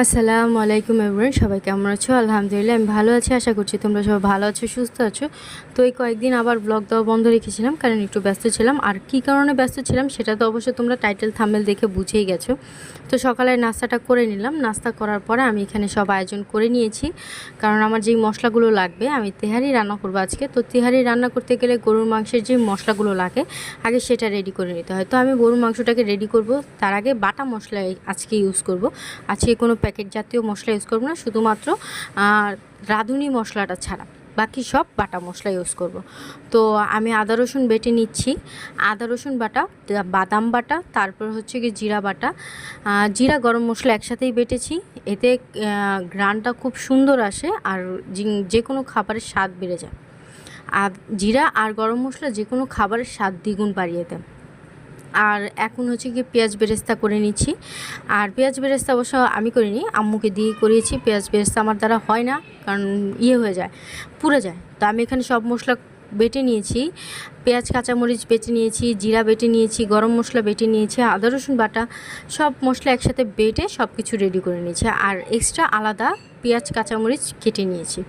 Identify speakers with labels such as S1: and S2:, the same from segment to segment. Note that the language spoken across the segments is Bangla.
S1: আসসালামু আলাইকুম এভরিওয়ান সবাই কেমন আছো? আলহামদুলিল্লাহ, আমি ভালো আছি, আশা করছি তোমরা সবাই ভালো আছো, সুস্থ আছো। তো এই কয়েকদিন আবার ব্লগ দেওয়া বন্ধ রেখেছিলাম, কারণ একটু ব্যস্ত ছিলাম। আর কি কারণে ব্যস্ত ছিলাম, সেটা তো অবশ্যই তোমরা টাইটেল থাম্বেল দেখে বুঝেই গেছো। তো সকালে নাস্তাটা করে নিলাম। নাস্তা করার পরে আমি এখানে সব আয়োজন করে নিয়েছি। কারণ আমার যেই মশলাগুলো লাগবে, আমি তেহারি রান্না করব আজকে। তো তেহারি রান্না করতে গেলে গরুর মাংসের যে মশলাগুলো লাগে, আগে সেটা রেডি করে নিতে হয়। তো আমি গরুর মাংসটাকে রেডি করব। তার আগে বাটা মশলা আজকে ইউজ করব। আজকে কোনো প্যাকেট জাতীয় মশলা ইউজ করব না, শুধুমাত্র রাঁধুনি মশলাটা ছাড়া। বাকি সব বাটা মশলা ইউজ করব। তো আমি আদা, রসুন বেটে নিচ্ছি। আদা, রসুন বাটা বাদাম বাটা, তারপর হচ্ছে কি জিরা বাটা। জিরা গরম মশলা একসাথেই বেটেছি। এতে ঘ্রাণটা খুব সুন্দর আসে আর যে কোনো খাবারের স্বাদ বেড়ে যায়। আর জিরা আর গরম মশলা যে কোনো খাবারের স্বাদ দ্বিগুণ বাড়িয়ে দেয়। আর এখন হচ্ছে কি পেঁয়াজ বেরেস্তা করে নিচ্ছি। আর পেঁয়াজ বেরেস্তা অবশ্য আমি করিনি, আম্মুকে দিয়ে করিয়েছি, পেঁয়াজ বেরেস্তা আমার দ্বারা হয় না, কারণ ইয়ে হয়ে যায়, পুড়ে যায়। তো আমি এখানে সব মশলা বেটে নিয়েছি, পেঁয়াজ, কাঁচামরিচ বেটে নিয়েছি, জিরা বেটে নিয়েছি, গরম মশলা বেটে নিয়েছি, আদা, রসুন বাটা, সব মশলা একসাথে বেটে সব কিছু রেডি করে নিয়েছি। আর এক্সট্রা আলাদা পেঁয়াজ, কাঁচামরিচ কেটে নিয়েছি,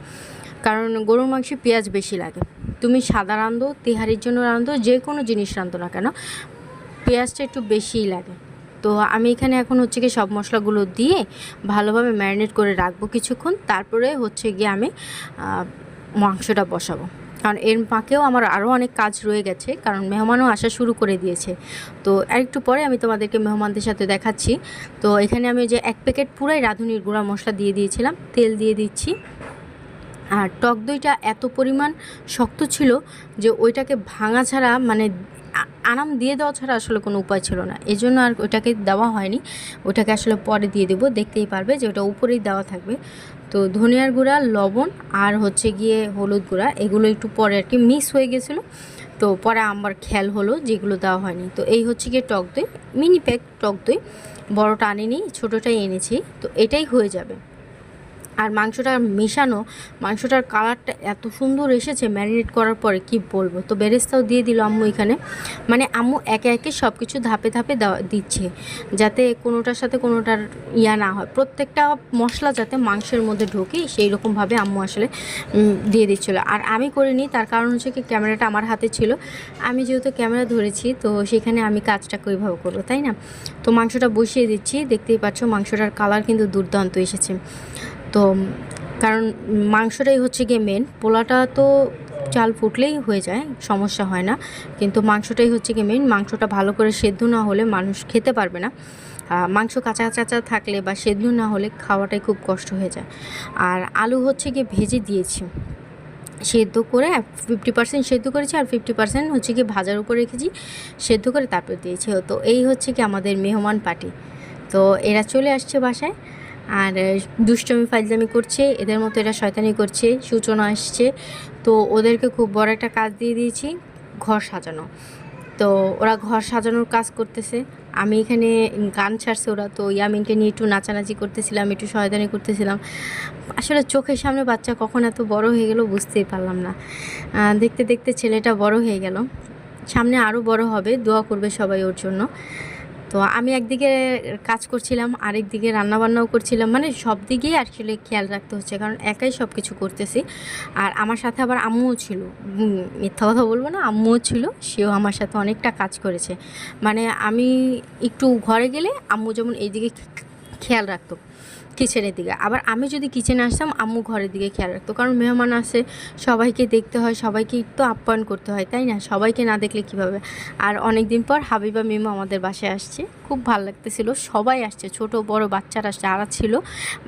S1: কারণ গরুর মাংসে পেঁয়াজ বেশি লাগে। তুমি সাদা রাঁধো, তেহারির জন্য রাঁধো যে কোনো জিনিস রাঁধো না কেন পেঁয়াজটা একটু বেশিই লাগে। তো আমি এখানে এখন হচ্ছে গিয়ে সব মশলাগুলো দিয়ে ভালোভাবে ম্যারিনেট করে রাখব কিছুক্ষণ। তারপরে হচ্ছে গিয়ে আমি মাংসটা বসাবো। কারণ এর ফাঁকেও আমার আরও অনেক কাজ রয়ে গেছে, কারণ মেহমানও আসা শুরু করে দিয়েছে। তো একটু পরে আমি তোমাদেরকে মেহমানদের সাথে দেখাচ্ছি। তো এখানে আমি যে এক প্যাকেট পুরাই রাঁধুনির গুঁড়া মশলা দিয়ে দিয়েছিলাম, তেল দিয়ে দিচ্ছি। আর টক দইটা এত পরিমাণ শক্ত ছিল যে ওইটাকে ভাঙা ছাড়া মানে আরাম দিয়ে দেওয়া ছাড়া আসলে কোনো উপায় ছিল না। এই জন্য আর ওটাকে দেওয়া হয়নি। ওটাকে আসলে পরে দিয়ে দেবো। দেখতেই পারবে যে ওটা উপরেই দেওয়া থাকবে। তো ধনিয়ার গুঁড়া, লবণ আর হচ্ছে গিয়ে হলুদ গুঁড়া, এগুলো একটু পরে আর কি মিস হয়ে গেছিল। তো পরে আমার খেয়াল হলো যেগুলো দেওয়া হয়নি। তো এই হচ্ছে গিয়ে টক দই, মিনি প্যাক টক দই। বড়টা আনিনি, ছোটোটাই এনেছি। তো এটাই হয়ে যাবে। আর মাংসটা মেশানো, মাংসটার কালারটা এত সুন্দর এসেছে ম্যারিনেট করার পরে কি বলব? তো বেরেস্তাও দিয়ে দিল আম্মু এখানে। মানে আম্মু একে একে সব কিছু ধাপে ধাপে দিচ্ছে যাতে কোনোটার সাথে কোনোটার ইয়া না হয়। প্রত্যেকটা মশলা যাতে মাংসের মধ্যে ঢোকে, সেই রকমভাবে আম্মু আসলে দিয়ে দিচ্ছিল। আর আমি করিনি, তার কারণ হচ্ছে কি ক্যামেরাটা আমার হাতে ছিল। আমি যেহেতু ক্যামেরা ধরেছি, তো সেখানে আমি কাজটা কীভাবে করব, তাই না? তো মাংসটা বসিয়ে দিচ্ছি, দেখতেই পাচ্ছ মাংসটার কালার কিন্তু দুর্দান্ত এসেছে। তো কারণ মাংসটাই হচ্ছে গিয়ে মেন পোলাটা তো চাল ফুটলেই হয়ে যায়, সমস্যা হয় না। কিন্তু মাংসটাই হচ্ছে গিয়ে মেন মাংসটা ভালো করে সেদ্ধ না হলে মানুষ খেতে পারবে না। মাংস কাঁচা কাঁচা থাকলে বা সেদ্ধ না হলে খাওয়াটাই খুব কষ্ট হয়ে যায়। আর আলু হচ্ছে গিয়ে ভেজে দিয়েছি। সেদ্ধ করে ফিফটি পার্সেন্ট সেদ্ধ করেছি আর ফিফটি পার্সেন্ট হচ্ছে কি ভাজার উপর রেখেছি। সেদ্ধ করে তারপর দিয়েছি। তো এই হচ্ছে কি আমাদের মেহমান পার্টি। তো এরা চলে আসছে বাসায়। আর দুষ্টমি, ফাইজলামি করছে, এদের মতো এরা শয়তানি করছে, সূচনা আসছে। তো ওদেরকে খুব বড় একটা কাজ দিয়ে দিয়েছি, ঘর সাজানো। তো ওরা ঘর সাজানোর কাজ করতেছে। আমি এখানে গান ছাড়ছে ওরা, তো ইয়ামিনকে নিয়ে একটু নাচানাচি করতেছিলাম, একটু শয়তানি করতেছিলাম। আসলে চোখের সামনে বাচ্চা কখন এত বড় হয়ে গেল বুঝতেই পারলাম না। দেখতে দেখতে ছেলেটা বড় হয়ে গেল। সামনে আরও বড় হবে, দোয়া করবে সবাই ওর জন্য। তো আমি একদিকে কাজ করছিলাম, আরেক দিকে রান্নাবান্নাও করছিলাম। মানে সব দিকেই আসলে খেয়াল রাখতে হচ্ছে, কারণ একাই সব কিছু করতেছি। আর আমার সাথে আবার আম্মুও ছিল। মিথ্যা কথা বলব না, আম্মুও ছিল, সেও আমার সাথে অনেকটা কাজ করেছে। মানে আমি একটু ঘরে গেলে আম্মু যেমন এইদিকে খেয়াল রাখতো। কিচেনের দিকে। আবার আমি যদি কিচেনে আসতাম, আম্মু ঘরের দিকে খেয়াল রাখতো। কারণ মেহমান আসে, সবাইকে দেখতে হয়, সবাইকে একটু আপ্যায়ন করতে হয়, তাই না? সবাইকে না দেখলে কীভাবে? আর অনেক দিন পর হাবিবা মিমো আমাদের বাসায় আসছে। খুব ভালো লাগতেছিল। সবাই আসছে, ছোট, বড় বাচ্চারা যারা ছিল।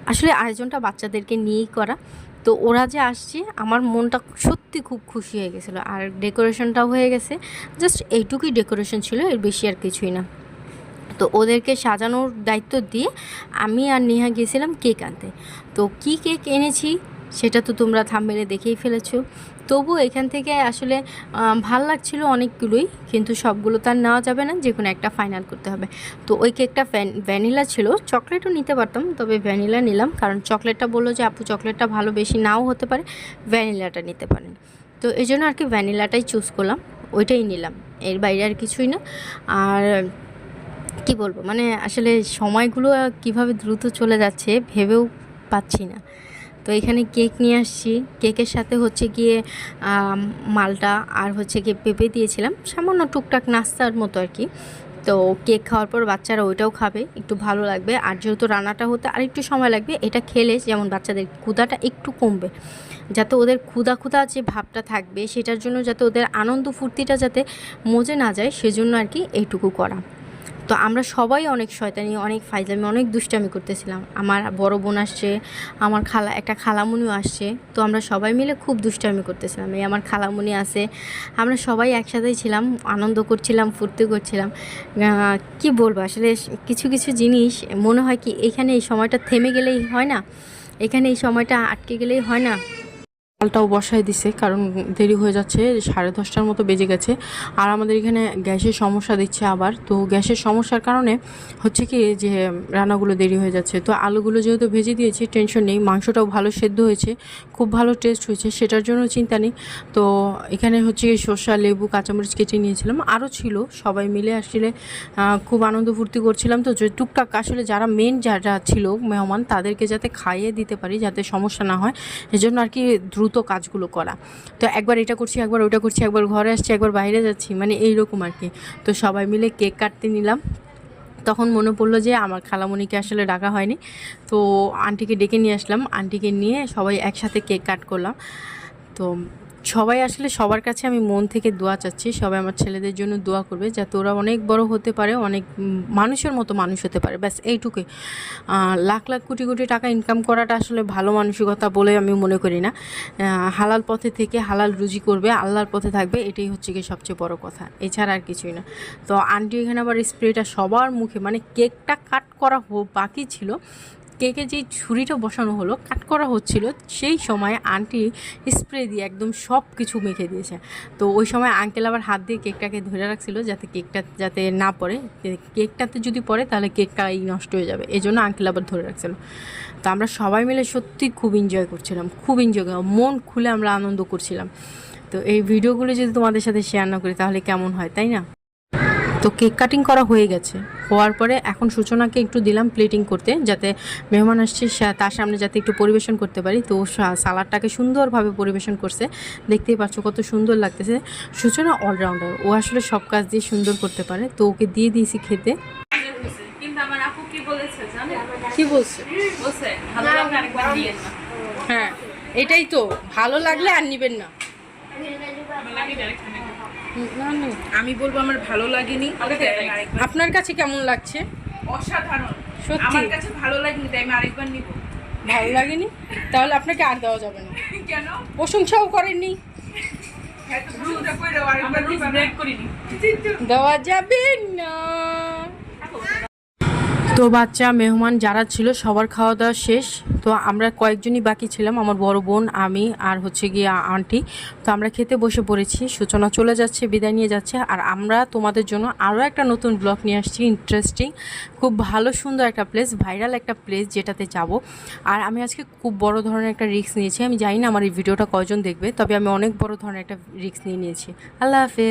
S1: আসলে আয়োজনটা বাচ্চাদেরকে নিয়েই করা। তো ওরা যে আসছে, আমার মনটা সত্যি খুব খুশি হয়ে গেছিল। আর ডেকোরেশনটাও হয়ে গেছে। জাস্ট এইটুকুই ডেকোরেশন ছিল, এর বেশি আর কিছুই না। তো ওদেরকে সাজানোর দায়িত্ব দিয়ে আমি আর নেহা গিয়েছিলাম কেক আনতে। তো কী কেক এনেছি সেটা তো তোমরা থামবেলে দেখেই ফেলেছো। তবু এখান থেকে আসলে ভালো লাগছিল অনেকগুলোই, কিন্তু সবগুলো তো আর নেওয়া যাবে না, যে কোনো একটা ফাইনাল করতে হবে। তো ওই কেকটা ভ্যানিলা ছিল, চকলেটও নিতে পারতাম, তবে ভ্যানিলা নিলাম, কারণ চকলেটটা বলল যে, আপু, চকলেটটা ভালো বেশি নাও হতে পারে, ভ্যানিলাটা নিতে পারেন। তো এই জন্য আর কি ভ্যানিলাটাই চুজ করলাম, ওইটাই নিলাম, এর বাইরে আর কিছুই না। আর
S2: কি বলব? মানে আসলে সময়গুলো কীভাবে দ্রুত চলে যাচ্ছে ভেবেও পাচ্ছি না। তো এখানে কেক নিয়ে আসছি। কেকের সাথে হচ্ছে গিয়ে মালটা আর হচ্ছে গিয়ে পেঁপে দিয়েছিলাম। সামান্য টুকটাক নাস্তার মতো আর কি। তো কেক খাওয়ার পর বাচ্চারা ওইটাও খাবে, একটু ভালো লাগবে। আর যেহেতু রান্নাটা হতে আর একটু সময় লাগবে, এটা খেলে যেমন বাচ্চাদের ক্ষুধাটা একটু কমবে। যাতে ওদের ক্ষুধা ক্ষুধা যে ভাবটা থাকবে, সেটার জন্য যাতে ওদের আনন্দ ফুর্তিটা যাতে মজে না যায়, সেজন্য আর কি এইটুকু করা। তো আমরা সবাই অনেক শয়তানি, অনেক ফাইজলামি, অনেক দুষ্টামি করতেছিলাম। আমার বড় বোন আসছে, আমার খালা, একটা খালামুনিও আসছে, তো আমরা সবাই মিলে খুব দুষ্টামি করতেছিলাম। এই আমার খালামুনি আছে, আমরা সবাই একসাথেই ছিলাম, আনন্দ করছিলাম, ফুর্তি করছিলাম। কি বলব, আসলে কিছু কিছু জিনিস মনে হয় কি, এখানে এই সময়টা থেমে গেলেই হয় না? এখানে এই সময়টা আটকে গেলেই হয় না?
S1: চালটাও বসায় দিছে, কারণ দেরি হয়ে যাচ্ছে, সাড়ে দশটার মতো বেজে গেছে। আর আমাদের এখানে গ্যাসের সমস্যা দিচ্ছে আবার। তো গ্যাসের সমস্যার কারণে হচ্ছে কি যে রান্নাগুলো দেরি হয়ে যাচ্ছে। তো আলুগুলো যেহেতু ভেজে দিয়েছি, টেনশন নেই, মাংসটাও ভালো সেদ্ধ হয়েছে, খুব ভালো টেস্ট হয়েছে, সেটার জন্য চিন্তা নেই। তো এখানে হচ্ছে শসা লেবু, কাঁচামরিচ কেটে নিয়েছিলাম। আরও ছিল, সবাই মিলে আসলে খুব আনন্দ ফুর্তি করছিলাম। তো যে টুকটাক আসলে যারা মেন যারা ছিল, মেহমান, তাদেরকে যাতে খাইয়ে দিতে পারি, যাতে সমস্যা না হয়, এজন্য আর কি দ্রুত কাজগুলো করা। তো একবার এটা করছি, একবার ওটা করছি, একবার ঘরে আসছি, একবার বাইরে যাচ্ছি মানে এইরকম আর কি। তো সবাই মিলে কেক কাটতে নিলাম। তখন মনে পড়ল যে আমার খালামণিকে আসলে ডাকা হয়নি। তো আন্টিকে ডেকে নিয়ে আসলাম। আন্টিকে নিয়ে সবাই একসাথে কেক কাট করলাম। তো সবাই আসলে সবার কাছে আমি মন থেকে দোয়া চাচ্ছি, সবাই আমার ছেলেদের জন্য দোয়া করবে যাতে ওরা অনেক বড় হতে পারে, অনেক মানুষের মতো মানুষ হতে পারে। ব্যাস, এইটুকুই। লাখ লাখ কোটি কোটি টাকা ইনকাম করাটা আসলে ভালো মানসিকতা বলে আমি মনে করি না। হালাল পথে থেকে হালাল রুজি করবে, আল্লাহর পথে থাকবে, এটাই হচ্ছে গিয়ে সবচেয়ে বড় কথা। এছাড়া আর কিছুই না। তো আন্টি এখানে আবার স্প্রেটা সবার মুখে মানে কেকটা কাট করা বাকি ছিল কেকে যেই ছুরিটা বসানো হলো, কাট করা হচ্ছিল, সেই সময় আন্টি স্প্রে দিয়ে একদম সব কিছু মেখে দিয়েছে। তো ওই সময় আঙ্কেল আবার হাত দিয়ে কেকটাকে ধরে রাখছিল যাতে কেকটা যাতে না পড়ে। কেকটাতে যদি পড়ে, তাহলে কেকটাই নষ্ট হয়ে যাবে। এই জন্য আঙ্কেল আবার ধরে রাখছিল। তো আমরা সবাই মিলে সত্যি খুব এনজয় করছিলাম, খুব এনজয় মন খুলে আমরা আনন্দ করছিলাম। তো এই ভিডিওগুলো যদি তোমাদের সাথে শেয়ার না করি, তাহলে কেমন হয়, তাই না? তো কেক কাটিং করা হয়ে গেছে। হওয়ার পরে এখন সূচনাকে একটু দিলাম প্লেটিং করতে যাতে মেহমান আসছে তার সামনে যাতে একটু পরিবেশন করতে পারি। তো সালাডটাকে সুন্দরভাবে পরিবেশন করছে। দেখতেই পাচ্ছ কত সুন্দর লাগতেছে। সূচনা অলরাউন্ডার ও আসলে সব কাজ দিয়ে সুন্দর করতে পারে। তো ওকে দিয়ে দিয়েছি খেতে।
S3: কি বলেছে
S1: হ্যাঁ এটাই তো। ভালো লাগলে আর নিবেন না।
S4: আমি বলব আমার ভালো লাগেনি।
S1: আপনার কাছে কেমন লাগছে?
S4: অসাধারণ।
S1: সত্যি?
S4: আমার কাছে ভালো লাগেনি তাই আমি আরেকবার নিব।
S1: ভালো লাগেনি? তাহলে আপনাকে আর দেওয়া যাবে না।
S4: কেন?
S1: প্রশংসাও করেননি।
S3: করিনি।
S1: দেওয়া যাবে না। তো বাচ্চা, মেহমান যারা ছিল, সবার খাওয়া দাওয়া শেষ। তো আমরা কয়েকজনই বাকি ছিলাম, আমার বড় বোন, আমি আর হচ্ছে গিয়ে আন্টি। তো আমরা খেতে বসে পড়েছি, সূচনা চলে যাচ্ছে, বিদায় নিয়ে যাচ্ছে। আর আমরা তোমাদের জন্য আরও একটা নতুন ব্লগ নিয়ে আসছি ইন্টারেস্টিং খুব ভালো, সুন্দর একটা প্লেস ভাইরাল একটা প্লেস যেটাতে যাব। আর আমি আজকে খুব বড় ধরনের একটা রিস্ক নিয়েছি। আমি জানি না আমার এই ভিডিওটা কয়জন দেখবে, তবে আমি অনেক বড় ধরনের একটা রিস্ক নিয়ে নিয়েছি। আল্লাহ হাফেজ।